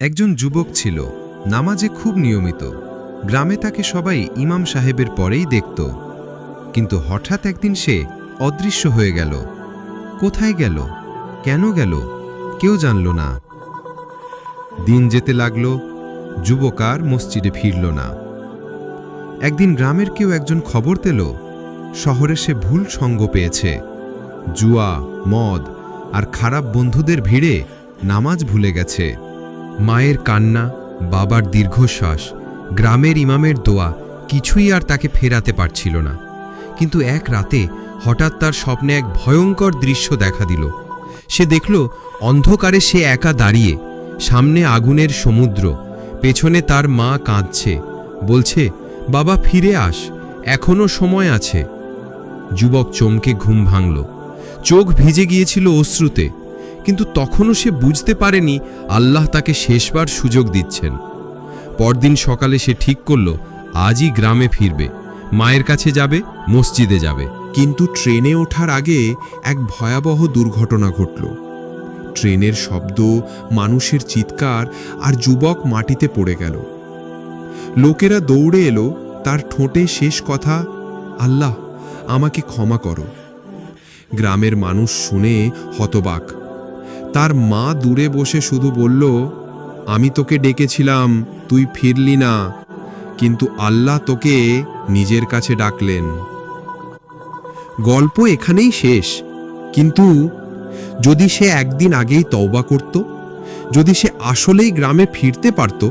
একজন যুবক ছিল, নামাজে খুব নিয়মিত। গ্রামে তাকে সবাই ইমাম সাহেবের পরেই দেখত। কিন্তু হঠাৎ একদিন সে অদৃশ্য হয়ে গেল। কোথায় গেল? কেন গেল? কেউ জানল না। দিন যেতে লাগল, যুবক আর মসজিদে ফিরল না। একদিন গ্রামের কেউ একজন খবর দিল শহরে সে ভুল সঙ্গ পেয়েছে। জুয়া, মদ আর খারাপ বন্ধুদের ভিড়ে নামাজ ভুলে গেছে। মায়ের কান্না, বাবার দীর্ঘশ্বাস, গ্রামের ইমামের দোয়া কিছুই আর তাকে ফেরাতে পারছিল না। কিন্তু এক রাতে হঠাৎ তার স্বপ্নে এক ভয়ঙ্কর দৃশ্য দেখা দিল। সে দেখল, অন্ধকারে সে একা দাঁড়িয়ে, সামনে আগুনের সমুদ্র, পেছনে তার মা কাঁদছে, বলছে, বাবা, ফিরে আস, এখনও সময় আছে। যুবক চমকে ঘুম ভাঙল। চোখ ভিজে গিয়েছিল অশ্রুতে। কিন্তু তখনও সে বুঝতে পারেনি আল্লাহ তাকে শেষবার সুযোগ দিচ্ছেন। পরদিন সকালে সে ঠিক করল, আজই গ্রামে ফিরবে। মায়ের কাছে যাবে, মসজিদে যাবে। কিন্তু ট্রেনে ওঠার আগে এক ভয়াবহ দুর্ঘটনা ঘটল। ট্রেনের শব্দ, মানুষের চিৎকার আর যুবক মাটিতে পড়ে গেল। লোকেরা দৌড়ে এলো, তার ঠোঁটে শেষ কথা, আল্লাহ, আমাকে ক্ষমা করো। গ্রামের মানুষ শুনে হতবাক। তার মা দূরে বসে শুধু বলল, আমি তোকে ডেকেছিলাম, তুই ফিরলি না। কিন্তু আল্লাহ তোকে নিজের কাছে ডাকলেন। গল্প এখানেই শেষ। কিন্তু যদি সে একদিন আগেই তওবা করত, যদি সে আসলেই গ্রামে ফিরতে পারত